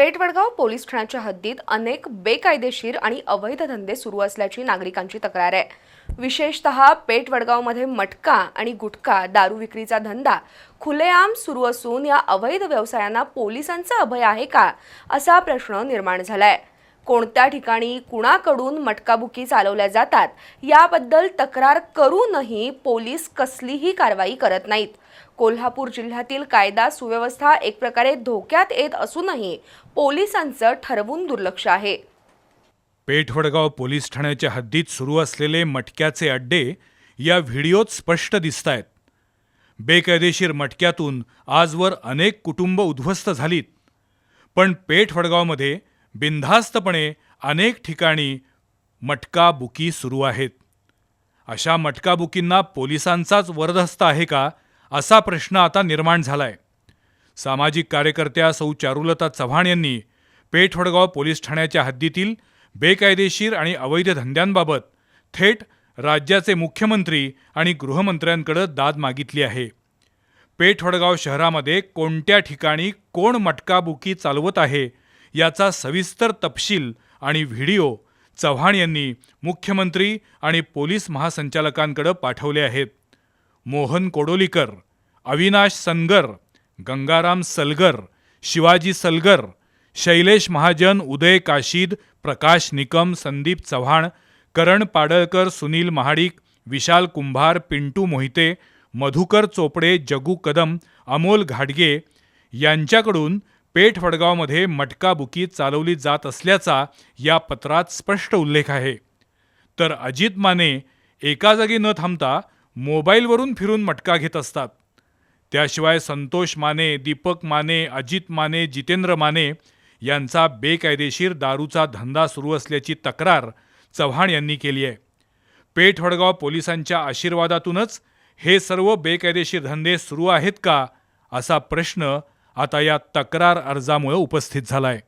Peth Vadgaon police ठाण्याच्या हद्दीत अनेक बेकायदेशीर आणि अवैध धंदे सुरू असल्याची नागरिकांची तक्रार आहे. विशेषतः पेठवडगावमध्ये मटका आणि गुटखा दारू विक्रीचा धंदा खुलेआम सुरू असून या अवैध व्यवसायांना पोलिसांचा अभय आहे का असा प्रश्न निर्माण झालाय. कोणत्या ठिकाणी कुणाकडून मटकाबुकी चालवल्या जातात याबद्दल तक्रार करूनही पोलीस कसलीही कारवाई करत नाहीत. कोल्हापूर जिल्ह्यातील कायदा सुव्यवस्था एक प्रकारे धोक्यात येत असूनही पोलिसांचं ठरवून दुर्लक्ष आहे. पेठवडगाव पोलीस ठाण्याच्या हद्दीत सुरू असलेले मटक्याचे अड्डे या व्हिडिओत स्पष्ट दिसत आहेत बेकायदेशीर मटक्यातून आजवर अनेक कुटुंब उद्ध्वस्त झालीत. पण पेठवडगावमध्ये बिनधास्तपणे अनेक ठिकाणी मटका बुकी सुरू आहेत. अशा मटका बुकींना पोलिसांचाच वरदहस्त आहे का असा प्रश्न आता निर्माण झालाय. सामाजिक कार्यकर्त्या सौ चारुलता चव्हाण यांनी पेठवडगाव पोलीस ठाण्याच्या हद्दीतील बेकायदेशीर आणि अवैध धंद्यांबाबत थेट राज्याचे मुख्यमंत्री आणि गृहमंत्र्यांकडे दाद मागितली आहे. पेठवडगाव शहरामध्ये कोणत्या ठिकाणी कोण मटकाबुकी चालवत आहे याचा सविस्तर तपशील आणि व्हिडिओ चव्हाण यांनी मुख्यमंत्री आणि पोलीस महासंचालकांकडे पाठवले आहेत. मोहन कोडोलीकर अविनाश सनगर गंगाराम सलगर शिवाजी सलगर शैलेश महाजन उदय काशीद प्रकाश निकम संदीप चव्हाण करण पाडळकर सुनील महाडिक विशाल कुंभार पिंटू मोहिते मधुकर चोपडे जगू कदम अमोल घाडगे यांच्याकडून पेठ वडगावमध्ये मटकाबुकी चालवली जात असल्याचा या पत्रात स्पष्ट उल्लेख आहे. तर अजित माने एका जागी न थांबता मोबाईलवरून फिरून मटका घेत असतात. त्याशिवाय संतोष माने दीपक माने अजित माने जितेंद्र माने यांचा बेकायदेशीर दारूचा धंदा सुरू असल्याची तक्रार चव्हाण यांनी केली आहे. पेठ वडगाव पोलिसांच्या आशीर्वादातूनच हे सर्व बेकायदेशीर धंदे सुरू आहेत का असा प्रश्न आता या तक्रार अर्जामुळे उपस्थित झालाय.